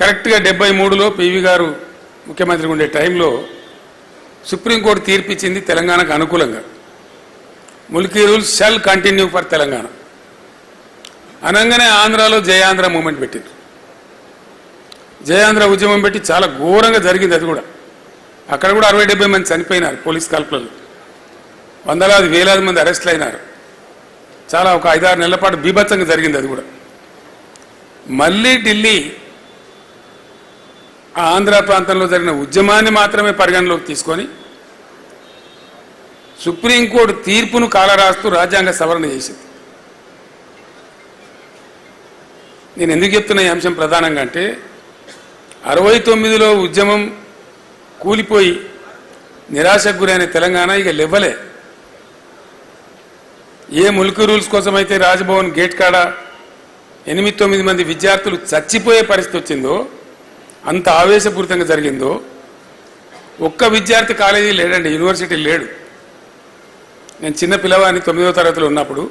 కరెక్ట్గా డెబ్బై మూడులో పివి గారు ముఖ్యమంత్రిగా ఉండే టైంలో సుప్రీంకోర్టు తీర్పిచ్చింది తెలంగాణకు అనుకూలంగా. Mulki rules shall continue for Telangana. అనగానే ఆంధ్రాలో జయాంధ్ర మూమెంట్ పెట్టింది జయాంధ్ర ఉద్యమం పెట్టి చాలా ఘోరంగా జరిగింది అది కూడా. అక్కడ కూడా అరవై డెబ్బై మంది చనిపోయినారు పోలీస్ కాల్పులలో. వందలాది వేలాది మంది అరెస్ట్లు అయినారు చాలా ఒక ఐదారు నెలల పాటు బీభత్సంగా జరిగింది అది కూడా. మళ్ళీ ఢిల్లీ ఆ ఆంధ్ర ప్రాంతంలో జరిగిన ఉద్యమాన్ని మాత్రమే పరిగణలోకి తీసుకొని సుప్రీంకోర్టు తీర్పును కాలరాస్తూ రాజ్యాంగ సవరణ చేసింది. నేను ఎందుకు చెప్తున్న ఈ అంశం ప్రధానంగా అంటే అరవై తొమ్మిదిలో ఉద్యమం కూలిపోయి నిరాశకు గురైన తెలంగాణ ఇక లెవ్వలే ఏ ముల్క్ రూల్స్ కోసమైతే రాజ్భవన్ గేట్ కాడ ఎనిమిది తొమ్మిది మంది విద్యార్థులు చచ్చిపోయే పరిస్థితి వచ్చిందో అంత ఆవేశపూరితంగా జరిగిందో ఒక్క విద్యార్థి కాలేజీ లేడండి యూనివర్సిటీ లేడు. నేను చిన్న పిల్లవాడిని తొమ్మిదో తరగతిలో ఉన్నప్పుడు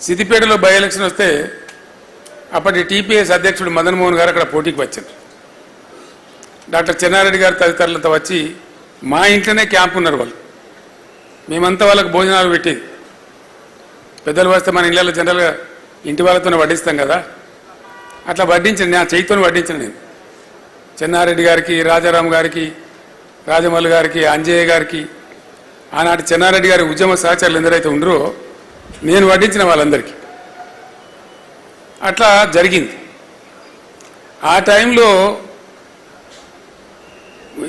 సిద్దిపేటలో బై ఎలక్షన్ వస్తే అప్పటి టీపీఎస్ అధ్యక్షుడు మదన్ మోహన్ గారు అక్కడ పోటీకి వచ్చారు. డాక్టర్ చెన్నారెడ్డి గారు తదితరులతో వచ్చి మా ఇంట్లోనే క్యాంప్ ఉన్నారు వాళ్ళు. మేమంతా వాళ్ళకి భోజనాలు పెట్టేది. పెద్దలు వస్తే మన ఇళ్ళలో జనరల్గా ఇంటి వాళ్ళతోనే వడ్డిస్తాం కదా. అట్లా వడ్డించండి నా చేయితోనే వడ్డించండి నేను. చెన్నారెడ్డి గారికి రాజారాం గారికి రాజమల్లు గారికి అంజయ్య గారికి ఆనాటి చెన్నారెడ్డి గారి ఉద్యమ సహచరులు ఎందరైతే ఉండరో నేను వడ్డించిన వాళ్ళందరికీ. అట్లా జరిగింది. ఆ టైంలో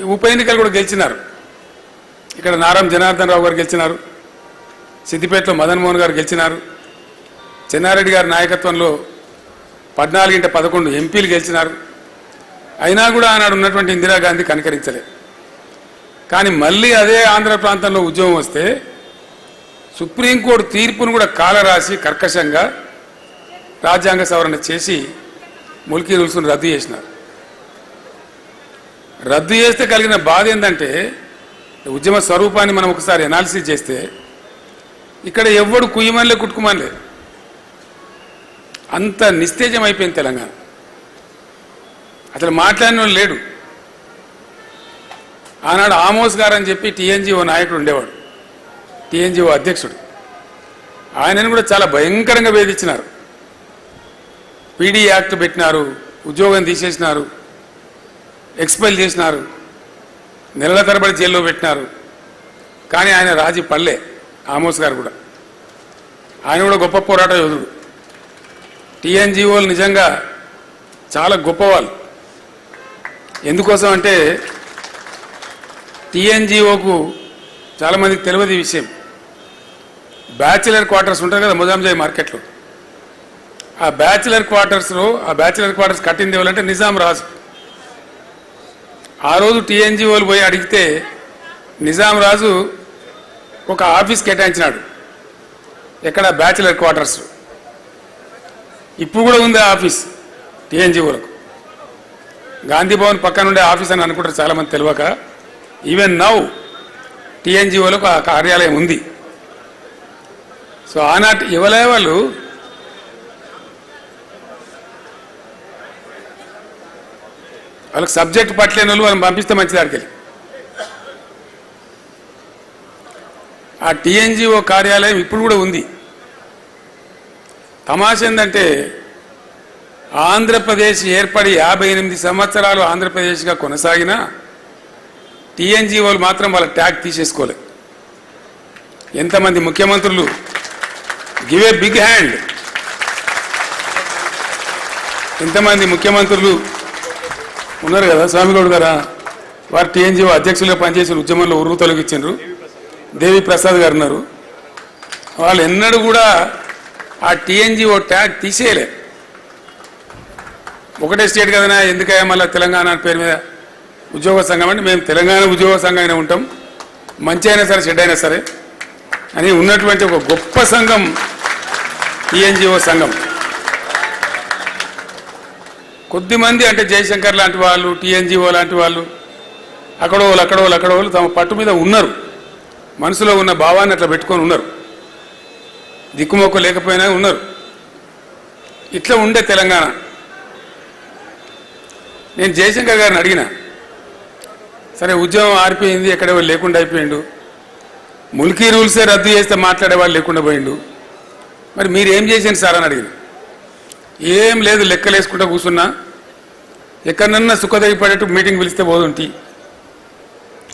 ఉప ఎన్నికలు కూడా గెలిచినారు. ఇక్కడ నారం జనార్దన్ రావు గారు గెలిచినారు. సిద్దిపేటలో మదన్ మోహన్ గారు గెలిచినారు. చెన్నారెడ్డి గారి నాయకత్వంలో పద్నాలుగింట పదకొండు ఎంపీలు గెలిచినారు. అయినా కూడా ఆనాడు ఉన్నటువంటి ఇందిరాగాంధీ కనికరించలే. కానీ మళ్ళీ అదే ఆంధ్ర ప్రాంతంలో ఉద్యమం వస్తే సుప్రీంకోర్టు తీర్పును కూడా కాలరాసి కర్కశంగా రాజ్యాంగ సవరణ చేసి ముల్కీ రూల్స్ను రద్దు చేసినారు. రద్దు చేస్తే కలిగిన బాధ ఏంటంటే ఉద్యమ స్వరూపాన్ని మనం ఒకసారి అనాలిసిస్ చేస్తే ఇక్కడ ఎవ్వడు కుయ్యమనిలే కుట్టుకుమనిలే అంత నిస్తేజం అయిపోయింది తెలంగాణ. అసలు మాట్లాడిన లేడు. ఆనాడు ఆమోస్ గారు అని చెప్పి టీఎన్జిఓ నాయకుడు ఉండేవాడు. టీఎన్జిఓ అధ్యక్షుడు. ఆయనను కూడా చాలా భయంకరంగా వేధించినారు. పీడీ యాక్ట్ పెట్టినారు ఉద్యోగం తీసేసినారు ఎక్స్పైల్ చేసినారు నెలల తరబడి జైల్లో పెట్టినారు. కానీ ఆయన రాజీ పల్లె ఆమోస్ గారు కూడా. ఆయన కూడా గొప్ప పోరాట యోధుడు. టీఎన్జిఓలు నిజంగా చాలా గొప్పవాళ్ళు. ఎందుకోసం అంటే టీఎన్జిఓకు చాలామందికి తెలియదు ఈ విషయం. బ్యాచిలర్ క్వార్టర్స్ ఉంటారు కదా ముజాంజాయి మార్కెట్లో. ఆ బ్యాచిలర్ క్వార్టర్స్లో ఆ బ్యాచిలర్ క్వార్టర్స్ కట్టింది ఎవరంటే నిజాం రాజు. ఆ రోజు టీఎన్జిఓలు పోయి అడిగితే నిజాం రాజు ఒక ఆఫీస్ కేటాయించినాడు. ఎక్కడ బ్యాచిలర్ క్వార్టర్స్. ఇప్పుడు కూడా ఉంది ఆ ఆఫీస్ వరకు. గాంధీ భవన్ పక్కన ఉండే ఆఫీస్ అని అనుకుంటారు చాలామంది తెలియక. ఈవెన్ నౌ టీఎన్జిఓలకు ఆ కార్యాలయం ఉంది. సో ఆనాటి ఇవ్వలే వాళ్ళు వాళ్ళకి సబ్జెక్ట్ పట్టలేని వాళ్ళు వాళ్ళని పంపిస్తే మంచిది ఆడికెళ్ళి ఆ టీఎన్జిఓ కార్యాలయం ఇప్పుడు కూడా ఉంది. తమాష ఏంటంటే ఆంధ్రప్రదేశ్ ఏర్పడి యాభై ఎనిమిది సంవత్సరాలు ఆంధ్రప్రదేశ్గా కొనసాగిన టీఎన్జిఓలు మాత్రం వాళ్ళ ట్యాగ్ తీసేసుకోలే. ఎంతమంది ముఖ్యమంత్రులు గివ్ ఏ బిగ్ హ్యాండ్. ఎంతమంది ముఖ్యమంత్రులు ఉన్నారు కదా స్వామిగౌడ్ గారా? వారు టీఎన్జిఓ అధ్యక్షులుగా పనిచేసిన ఉద్యమంలో ఉరువు తొలగించారు దేవి ప్రసాద్ గారు ఉన్నారు. వాళ్ళు ఎన్నడూ కూడా ఆ టీఎన్జిఓ ట్యాగ్ తీసేయలేదు ఒకటే స్టేట్ కదనా? ఎందుకయ్యా మళ్ళీ తెలంగాణ పేరు మీద? ఉద్యోగ సంఘం అంటే మేము తెలంగాణ ఉద్యోగ సంఘం ఉంటాం. మంచి అయినా సరే చెడ్డ అయినా సరే. అని ఉన్నటువంటి ఒక గొప్ప సంఘం టీఎన్జిఓ సంఘం. కొద్దిమంది అంటే జయశంకర్ లాంటి వాళ్ళు టీఎన్జిఓ లాంటి వాళ్ళు అక్కడో వాళ్ళు అక్కడో వాళ్ళు అక్కడో వాళ్ళు తమ పట్టు మీద ఉన్నారు. మనసులో ఉన్న భావాన్ని అట్లా పెట్టుకొని ఉన్నారు. దిక్కుమొక్క లేకపోయినా ఉన్నారు. ఇట్లా ఉండే తెలంగాణ. నేను జయశంకర్ గారిని అడిగిన సరే ఉద్యమం ఆరిపోయింది ఎక్కడ లేకుండా అయిపోయిండు. ముల్కీ రూల్సే రద్దు చేస్తే మాట్లాడే వాళ్ళు లేకుండా పోయిండు. మరి మీరు ఏం చేసింది సార్ అని అడిగిన. ఏం లేదు లెక్కలేసుకుంటా కూర్చున్నా. ఎక్కడన్నా సుఖదగి పడేట్టు మీటింగ్ పిలిస్తే పోదుంటి.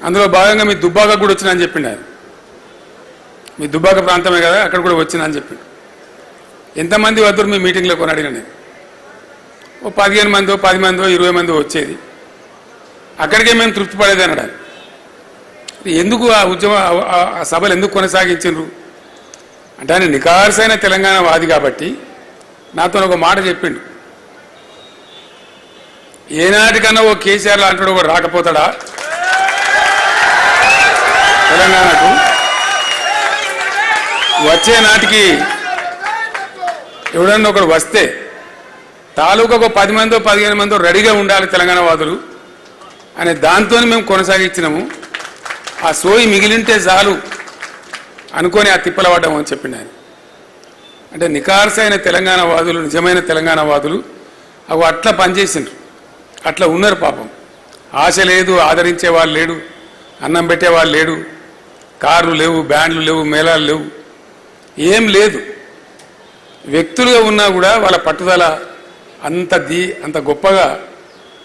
అందులో భాగంగా మీ దుబ్బాగా కూడా వచ్చినా అని చెప్పిండు ఆయన. మీ దుబ్బాక ప్రాంతమే కదా అక్కడ కూడా వచ్చిందని అని ఎంతమంది వద్దరు మీ మీటింగ్లో కొని అడిగిన నేను. ఓ పదిహేను మందో పది మందో ఇరవై మందో వచ్చేది. అక్కడికే మేము తృప్తి పడేది అన్నాడు ఎందుకు ఆ ఉద్యమ ఆ- సభలు ఎందుకు కొనసాగించిండ్రు అంటే ఆయన నికార్సైన తెలంగాణ వాది కాబట్టి నాతో ఒక మాట చెప్పిండు. ఏనాటికన్నా ఓ కేసీఆర్ లాంటి ఒకడు రాకపోతాడా? తెలంగాణకు. వచ్చే నాటికి ఎవడన్నా ఒకడు వస్తే తాలూకా ఒక పది మందో పదిహేను మందో రెడీగా ఉండాలి తెలంగాణ వాదులు అనే దాంతో మేము కొనసాగించినాము. ఆ సోయి మిగిలింటే చాలు అనుకొని ఆ తిప్పల పడ్డాము అని చెప్పిండు ఆయన. అంటే నికార్సైన తెలంగాణ వాదులు నిజమైన తెలంగాణ వాదులు అవి అట్లా పనిచేసిండ్రు. అట్లా ఉన్నారు పాపం. ఆశ లేదు ఆదరించే వాళ్ళు లేడు అన్నం పెట్టేవాళ్ళు లేడు కార్లు లేవు బ్యాండ్లు లేవు మేళాలు లేవు. ఏం లేదు. వ్యక్తులుగా ఉన్నా కూడా వాళ్ళ పట్టుదల అంత దీ అంత గొప్పగా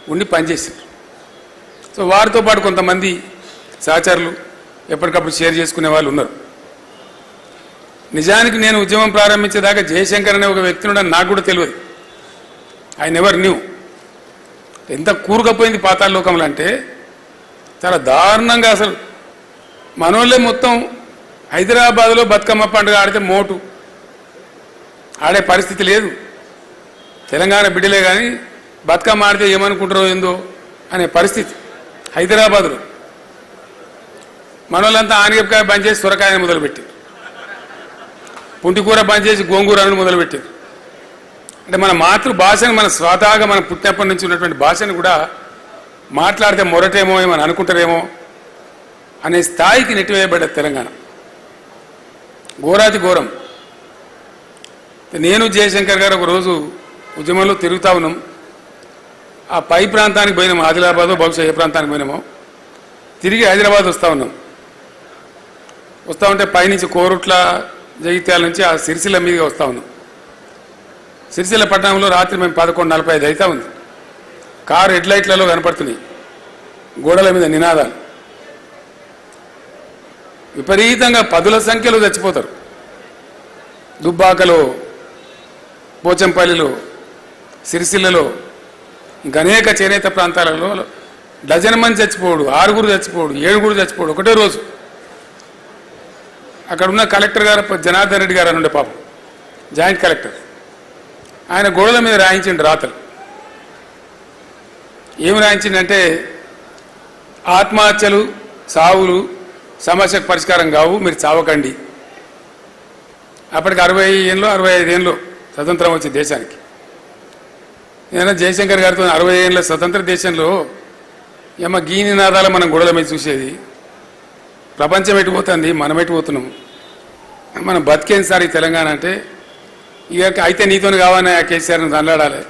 ఉండి పనిచేసారు సో వారితో పాటు కొంతమంది సహచరులు ఎప్పటికప్పుడు షేర్ చేసుకునే వాళ్ళు ఉన్నారు. నిజానికి నేను ఉద్యమం ప్రారంభించేదాకా జయశంకర్ అనే ఒక వ్యక్తి ఉండని నాకు కూడా తెలియదు. ఐ నెవర్ న్యూ ఎంత కూరుకపోయింది పాతాళ లోకంలో అంటే చాలా దారుణంగా అసలు. మనోళ్ళే మొత్తం హైదరాబాద్లో బతుకమ్మ పండుగ ఆడితే మోటు. ఆడే పరిస్థితి లేదు. తెలంగాణ బిడ్డలే కానీ బతుకమ్మ ఆడితే ఏమనుకుంటారో ఏందో అనే పరిస్థితి హైదరాబాద్లో. మనోళ్ళంతా ఆనగపకాయ బంద్ చేసి సొరకాయని మొదలుపెట్టారు. పుంటికూర బంద్ చేసి గోంగూరను మొదలుపెట్టారు. అంటే మన మాతృభాషను మన స్వతహాగా మనం పుట్టినప్పటి నుంచి ఉన్నటువంటి భాషను కూడా మాట్లాడితే మొరటేమో ఏమని అనుకుంటారేమో అనే స్థాయికి నెట్టివేయబడ్డది తెలంగాణ. ఘోరాతి ఘోరం. నేను జయశంకర్ గారు ఒక రోజు ఉద్యమంలో తిరుగుతా ఉన్నాం. ఆ పై ప్రాంతానికి పోయినాము ఆదిలాబాద్ బహుశా ఏ ప్రాంతానికి పోయినామో. తిరిగి హైదరాబాద్ వస్తూ ఉన్నాం. వస్తూ ఉంటే పైనుంచి కోరుట్ల జగిత్యాల నుంచి ఆ సిరిసిల్ల మీదుగా వస్తూ ఉన్నాం. సిరిసిల్ల పట్టణంలో రాత్రి మేము పదకొండు నలభై ఐదు అవుతా ఉంది. కారు హెడ్లైట్లలో కనపడుతున్నాయి. గోడల మీద నినాదాలు. విపరీతంగా పదుల సంఖ్యలో చచ్చిపోతారు. దుబ్బాకలో పోచంపల్లిలో సిరిసిల్లలో ఇంకా అనేక చేనేత ప్రాంతాలలో డజన్ మంది చచ్చిపోడు ఆరుగురు చచ్చిపోడు ఏడుగురు చచ్చిపోడు ఒకటే రోజు. అక్కడ ఉన్న కలెక్టర్ గారు జనార్దన్ రెడ్డి గారు అని ఉండే పాపం. Joint collector. ఆయన గోడల మీద రాయించిండు రాతలు. ఏమి రాయించిందంటే ఆత్మహత్యలు సావులు సమస్యకు పరిష్కారం కావు మీరు చావకండి. అప్పటికి అరవై ఏళ్ళు అరవై ఐదు ఏళ్ళు స్వతంత్రం వచ్చింది దేశానికి. నేను జయశంకర్ గారితో అరవై ఏళ్ళ స్వతంత్ర దేశంలో ఏమ గీని నాదాల మనం గొడవల మీద చూసేది. ప్రపంచం ఎటుపోతుంది మనం ఎటుపోతున్నాం మనం బతికేం సార్ ఈ తెలంగాణ అంటే? ఇక అయితే నీతో కావాలని ఆ కేసీఆర్ని దండాడాలి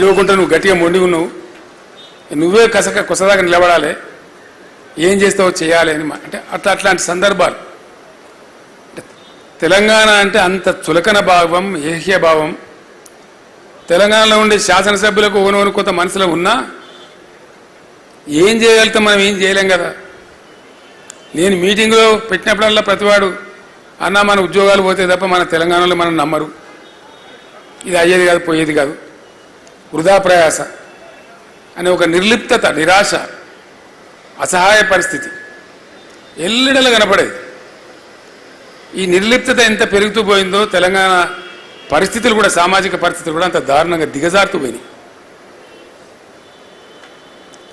ఇవ్వకుండా నువ్వు గట్టిగా మొండి ఉన్నావు. నువ్వే కసక కొసదాగా నిలబడాలి. ఏం చేస్తావో చేయాలి అని అంటే అట్లా అట్లాంటి సందర్భాలు. తెలంగాణ అంటే అంత చులకన భావం ఏహ్య భావం. తెలంగాణలో ఉండే శాసనసభ్యులకు ఓనోను కొంత మనసులో ఉన్నా ఏం చేయగలుగుతాం మనం ఏం చేయలేం కదా. నేను మీటింగ్లో పెట్టినప్పుడల్లా ప్రతివాడు అన్న మన ఉద్యోగాలు పోతే తప్ప మన తెలంగాణలో మనం నమ్మరు. ఇది అయ్యేది కాదు పోయేది కాదు. వృధా ప్రయాస. అనే ఒక నిర్లిప్తత నిరాశ అసహాయ పరిస్థితి. ఎల్లడలు కనపడేది. ఈ నిర్లిప్తత ఎంత పెరుగుతూ పోయిందో తెలంగాణ పరిస్థితులు కూడా సామాజిక పరిస్థితులు కూడా అంత దారుణంగా దిగజారుతూ పోయినాయి.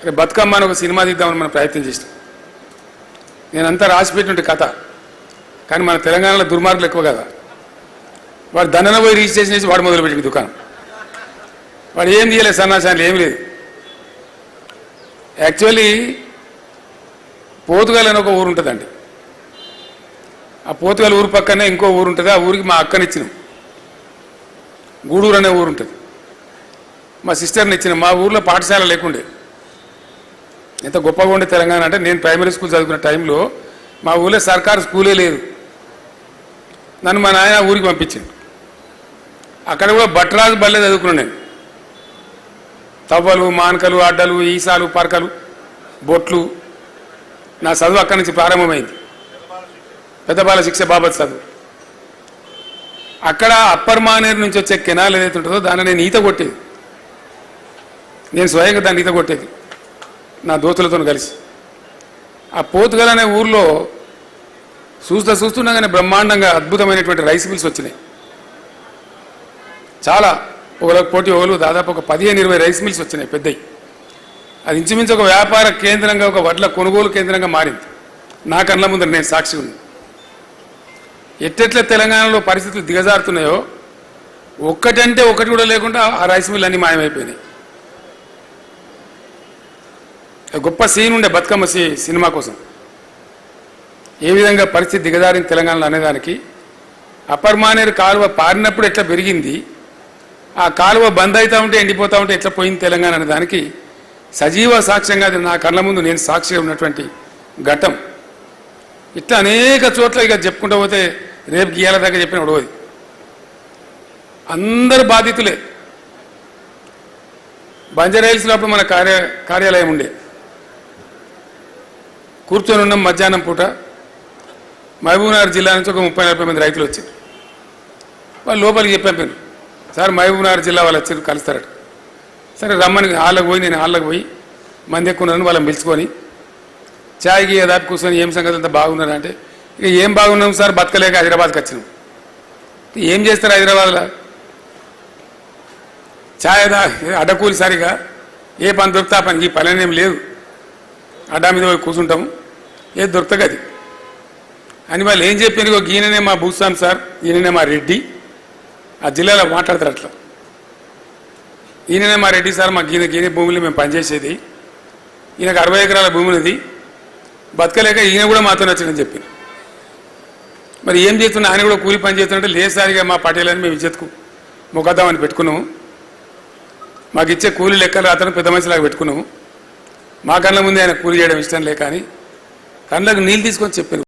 అరే బతుకమ్మ అని ఒక సినిమా తీద్దామని మనం ప్రయత్నం చేసినాం. నేనంతా రాసిపెట్టినట్టు కథ. కానీ మన తెలంగాణలో దుర్మార్గులు ఎక్కువ కదా. వాడు దండన పోయి రిజిస్ట్రేషన్ చేసి వాడు మొదలుపెట్టింది దుకాణం. వాడు ఏం తీయలేదు సన్నాసాలు ఏం లేదు. యాక్చువల్లీ పోతుగల్ అని ఒక ఊరు ఉంటుందండి. ఆ పోతుగల్ ఊరు పక్కనే ఇంకో ఊరు ఉంటుంది. ఆ ఊరికి మా అక్కనిచ్చినాం. గూడూరు అనే ఊరు ఉంటుంది. మా సిస్టర్ని ఇచ్చిన. మా ఊర్లో పాఠశాల లేకుండే. ఎంత గొప్పగా ఉండే తెలంగాణ అంటే నేను ప్రైమరీ స్కూల్ చదువుకున్న టైంలో మా ఊళ్ళో సర్కారు స్కూలే లేదు. నన్ను మా నాయన ఊరికి పంపించాను అక్కడ కూడా భట్రాజు బల్లె చదువుకున్నాను నేను. తవ్వలు మానకలు అడ్డలు ఈసాలు పరకలు బొట్లు. నా చదువు అక్కడి నుంచి ప్రారంభమైంది. పెద్దబాల శిక్ష బాబత్ చదువు. అక్కడ అప్పర్ మానేరు నుంచి వచ్చే కెనాల్ ఏదైతే ఉంటుందో దాన్ని నేను ఈత కొట్టేది. నేను స్వయంగా దాన్ని ఈత కొట్టేది. నా దోస్తులతో కలిసి. ఆ పోతుగల అనే ఊర్లో చూస్తూ చూస్తుండగానే బ్రహ్మాండంగా అద్భుతమైనటువంటి రైస్ మిల్స్ వచ్చినాయి. చాలా ఒకరికి పోటీ ఒకరు దాదాపు ఒక పదిహేను ఇరవై రైస్ మిల్స్ వచ్చినాయి పెద్దవి అది ఇంచుమించు ఒక వ్యాపార కేంద్రంగా ఒక వడ్ల కొనుగోలు కేంద్రంగా మారింది. నా కళ్ళ ముందర నేను సాక్షి ఉంది. ఎట్టెట్ల తెలంగాణలో పరిస్థితులు దిగజారుతున్నాయో ఒక్కటంటే ఒకటి కూడా లేకుండా ఆ రైస్ మిల్ అన్ని మాయమైపోయినాయి. గొప్ప సీన్ ఉండే బతుకమ్మ సీ సినిమా కోసం. ఏ విధంగా పరిస్థితి దిగజారిన తెలంగాణలో అనేదానికి అపర్మానేరు కాలువ పారినప్పుడు ఎట్లా పెరిగింది ఆ కాలువ బంద్ అవుతా ఉంటే ఎండిపోతా ఉంటే ఎట్లా పోయింది తెలంగాణ అనే దానికి సజీవ సాక్ష్యంగా నా కళ్ళ ముందు నేను సాక్షిగా ఉన్నటువంటి ఘట్టం. ఇట్లా అనేక చోట్ల ఇక చెప్పుకుంటూ పోతే రేపు గీయాల దాకా చెప్పిన ఉడవది అందరు బాధితులే. బంజారాయిల్స్లో అప్పుడు మన కార్య కార్యాలయం ఉండే. కూర్చొని ఉన్నాం మధ్యాహ్నం పూట. మహబూబ్నగర్ జిల్లా నుంచి ఒక ముప్పై నలభై మంది రైతులు వచ్చారు వాళ్ళు లోపలికి చెప్పాను సార్ మహబూబ్నగర్ జిల్లా వాళ్ళు వచ్చి కలుస్తారట. సరే రమ్మని హాళ్ళకి పోయి నేను హాల్లోకి పోయి మంది ఎక్కువ వాళ్ళని పిలుచుకొని చాయ్కి దాటి కూర్చొని ఏం సంగతి అంతా బాగున్నారు అంటే ఇక ఏం బాగున్నాం సార్ బతకలేక హైదరాబాద్కి వచ్చినాం. ఏం చేస్తారు హైదరాబాద్లో? ఛాయ్ దా అడ్డకూలి సరిగా ఏ పని దొరికితే ఆ పనికి ఈ పని ఏం లేదు. అడ్డా మీద పోయి కూర్చుంటాము. ఏది దొరుకుతుంది అది. అని వాళ్ళు ఏం చెప్పారు ఈయననే మా భూస్వామి సార్ ఈయననే మా రెడ్డి. ఆ జిల్లాలో మాట్లాడతారు అట్లా. ఈయననే మా రెడ్డి సార్ మా గీన గీన భూమిలో మేము పనిచేసేది. ఈయనకు అరవై ఎకరాల భూమి ఉన్నది బతకలేక ఈయన కూడా మాతో నచ్చిందని చెప్పి మరి ఏం చేస్తున్నా? ఆయన కూడా కూలి పని చేస్తున్నట్టు లేసారిగా మా పటేలని మేము ఇచ్చేతుకు మొగద్దామని పెట్టుకున్నాము మాకు ఇచ్చే కూలి లెక్కలు అతను పెద్ద మనిషిలాగా పెట్టుకున్నాము మా కళ్ళ ముందే ఆయన కూలి చేయడం ఇష్టం లేక అని కళ్ళకు నీళ్ళు తీసుకొని చెప్పాను